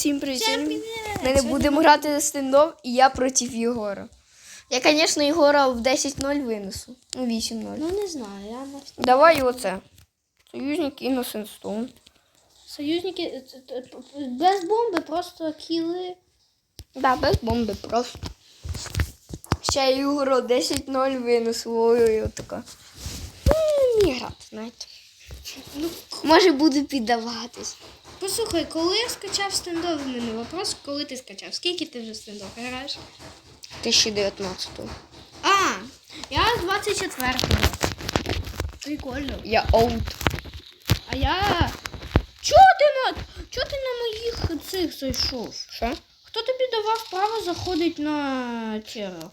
Всім привіт! Ми не будемо грати на стендов, і я проти Єгора. Я, звісно, Єгора в 10-0 винесу. Ну, 8-0. Ну не знаю, я на Давай оце. Союзник Innocent Stone. союзники е, ц- ц- без бомби, просто кіли. Да, без бомби просто. Ще Єгора 10-0 винесу. Ой-ой-ой, така. Ну, не грати, знаєте. Ну, Може буду піддаватись. Послухай, коли я скачав стендов, в мене вопрос, коли ти скачав? Скільки ти вже стендов граєш? 2019-го. А, я з 24-го. Прикольно. Я аут. А я. Чого ти на. Чого ти на моїх цих зайшов? Що? Хто тобі давав право заходити на черов?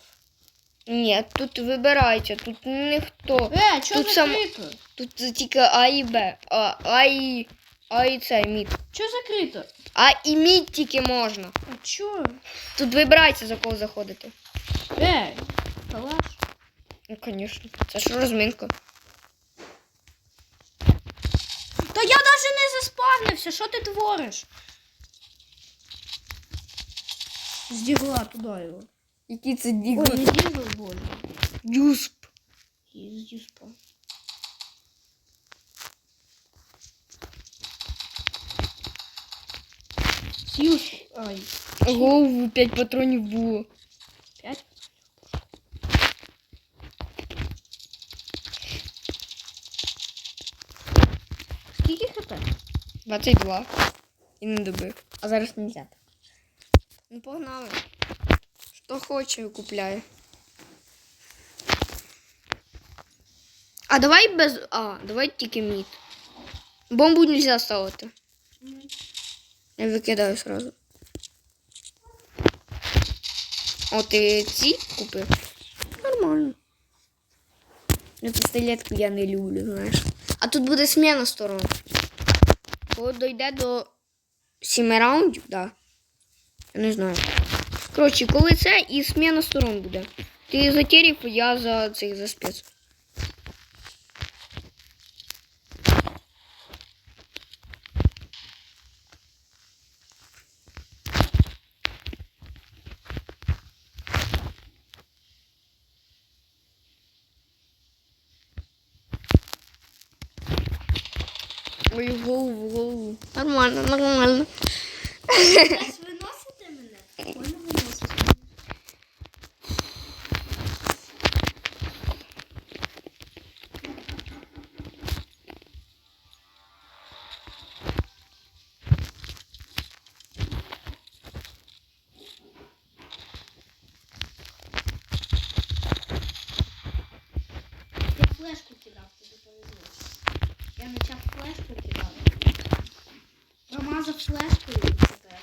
Ні, тут вибирайте, тут ніхто. Е, чого Тут сам- закрито? Тут тільки А і Б. А, а і. А і це мід. Чого закрито? А і мід тільки можна. А чого? Тут вибирайте, за кого заходити. Е, калаш. Ну, звісно. Це ж розминка. Та я навіть не заспавнився, що ти твориш? Здігла туди його. Який це Ой, дігл? не дігла, боже. Дюсп. І з дюспа. Сюш. Ай. Голову 5 патронів було. П'ять. Скільки хп? 22. І не добив. А зараз не взяти. Ну погнали. Що хоче, купляю. А давай без. А, давай тільки мід. Бомбу нельзя ставити. Я викидаю сразу. О, ти ці купив? Нормально. Ну, пістолетку я не люблю, знаєш. А тут буде сміна сторон. Коли дойде до 7 раундів, да. Я не знаю. Коротше, коли це і сміна сторон буде. Ти за терів, я за цих за спец. Ой, в голову, в голову. Нормально, нормально. Зараз виносите мене? Прикольно виносите. Я флешку кидав, тобі повезло. Я почав флешку кидати. Промазав флешкою і тепер.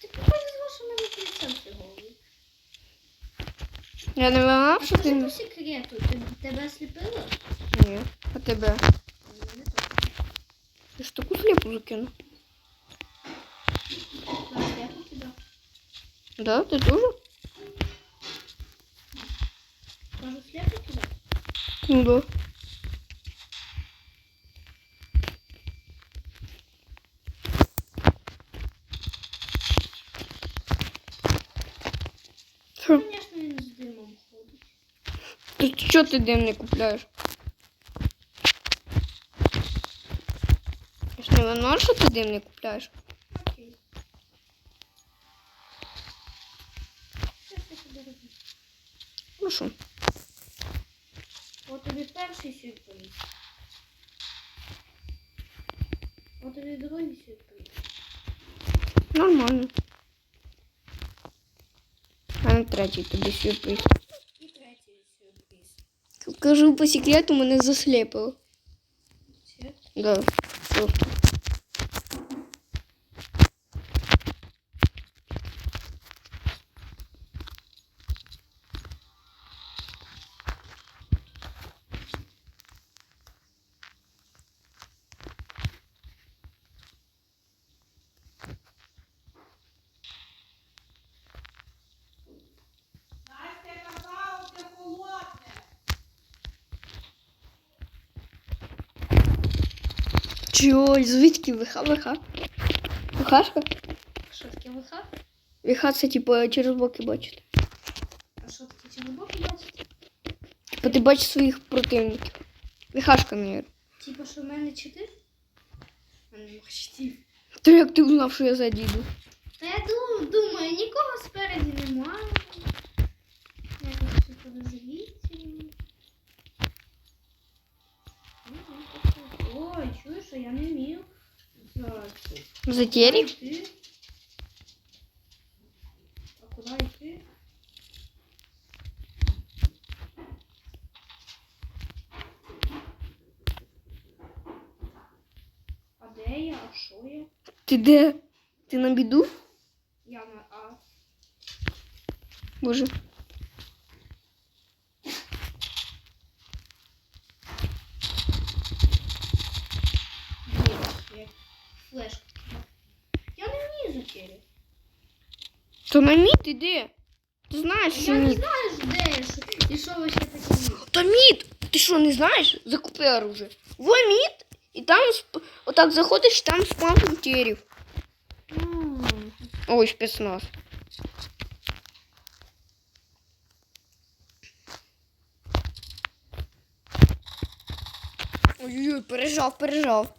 Ти повезло, що в мене прицел голови. Я не вимагав, А що ти. по секрету? Тебе сліпило? Ні. А тебе? Я ж таку сліпу закину. Да, ти дуже? Кажу, сліпо кидав? Ну да. Що? Ти що ти дим не купляєш? Я ж не вино, що ти дим не купляєш. Окей. Що ж ти сюди робиш? Ну що? От тобі перший сюрприз. От тобі другий сюрприз. Нормально. А на третій тобі сюрприз. Третій по секрету, мене засліпило. Да. Чой, звідки ВХ, ВХ? ВХшка? Що таке ВХ? ВХ це типу через боки бачити. А що таке чорнобоки бачите? Типу ти бачиш своїх противників. ВХшка, мабуть. Типа, що в мене чотири? У мене нема чотири. То як ти узнав, що я задіду? Та я ду- думаю, нікого Затєрі? А куди йти? А де я? А що я? Ти де? Ти на біду? Я на А. Боже. Є, є. Флешка. Я не вмію затіряти. То на мід де? Ти знаєш, що Я не мід? знаю, де що- і що ви ще таке. То мід! Ти що, не знаєш? Закупи оружие. Во мід, і там сп- отак заходиш, там спам пунктирів. Ой, спецназ. Ой-ой, пережав, пережав.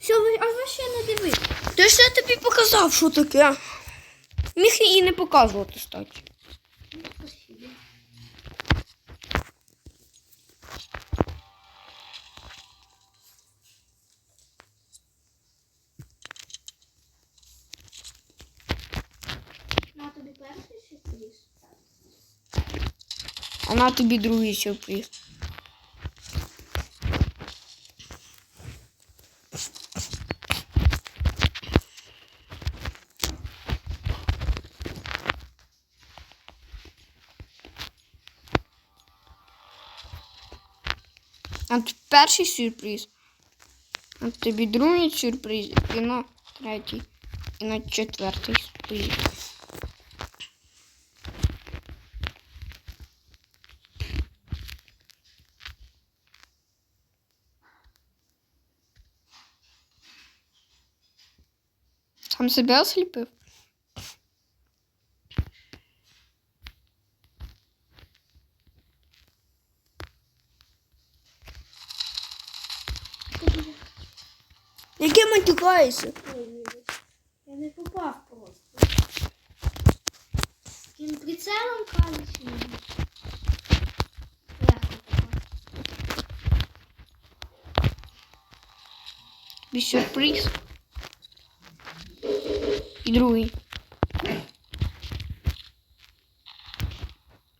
Все, ви, а ви ще не дивитесь. Ти ж я тобі показав, що таке. Міг і не показувати, спасибо. На тобі перший сюрприз? А на тобі другий сюрприз. Перший сюрприз. А тобі другий сюрприз і на третій. І на четвертий сюрприз. Сам себе осліпив? Вибач. Я не попав просто. Таким прицелом мені. Легко попав. Тобі сюрприз. І другий.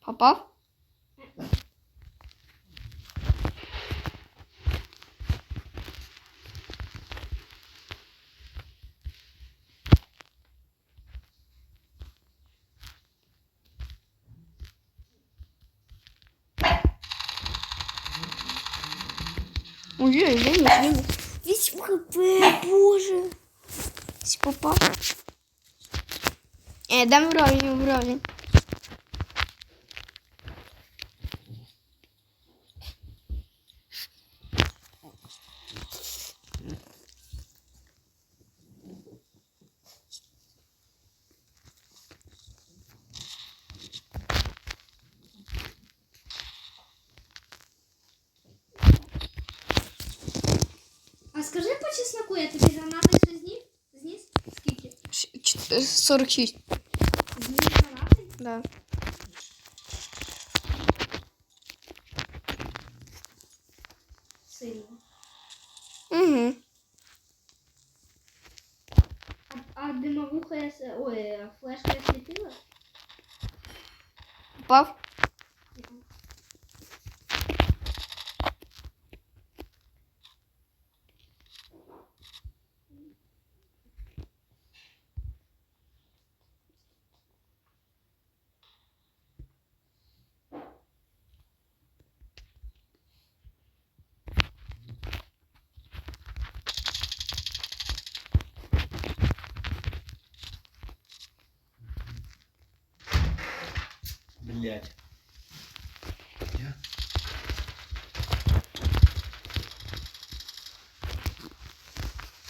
Попав? Ой, ой, винес, Весь Весь хп, боже. Попав. Е, дам вровень, вровень. А скажи по чесноку, я тобі гранати ще зніс? Зніс? Скільки? Ш- чот- 46. Зніс гранати? Да. Сильно. Угу. А, а димовуха я... с- Ой, а флешка я світила? Попав? Блять.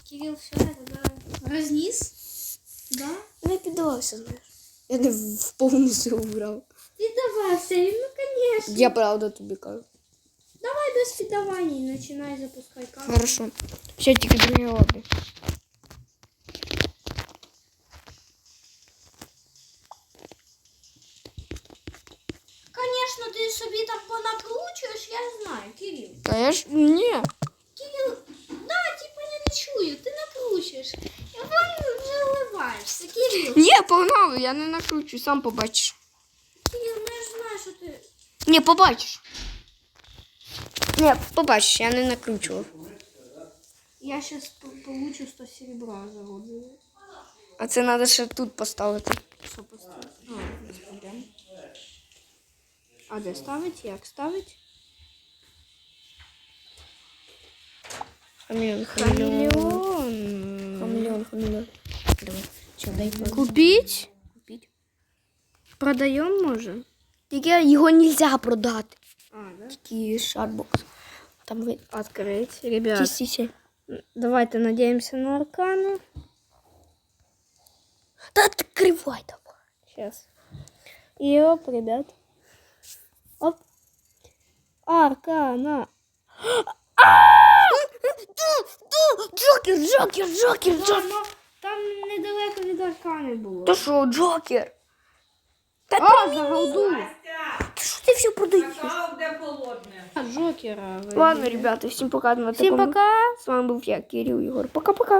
Кирилл все это, да, разниз. Да? Не піддавався, знаєш. Я не в повну силу грав. Піддавався, ну конечно. Я правда тобі кажу. Давай без піддаваний, начинай запускай карту. Хорошо. Ще тільки друге лобі. Там понакручуєш, я знаю, Кирилл. Та я ж ні. Кирилл, да, типа я не чую, ти накручуєш. І вон вже вливаєшся, Кирилл. Ні, погнали, я не накручу, сам побачиш. Кирилл, ну я ж знаю, що ти... Ні, побачиш. Ні, побачиш, я не накручував. Я сейчас получу 100 серебра за отзывы. А це треба ще тут поставити. Що поставити? А, без проблем. А де ставить? Як ставить? Хамільон, Хамелеон. Хамільон, хамільон. Давай. Що, дай Купить? купити. Продаем, може? Тільки його нельзя продати. А, да? Тільки шарбокс. Там ви... Открыть. Ребят, Тісіся. давайте надеемся на аркану. Та відкривай давай. Сейчас. И оп, ребят. Аркана. Джокер, Джокер, Джокер, Джокер. Там, недалеко від аркани було. Та що, Джокер? Та А, за ти що ти все продаєш? Сказав, де холодне. А, Джокера. Ладно, ребята, всім пока. на Всем пока. З вами був я, Кирил Ігор. Пока-пока.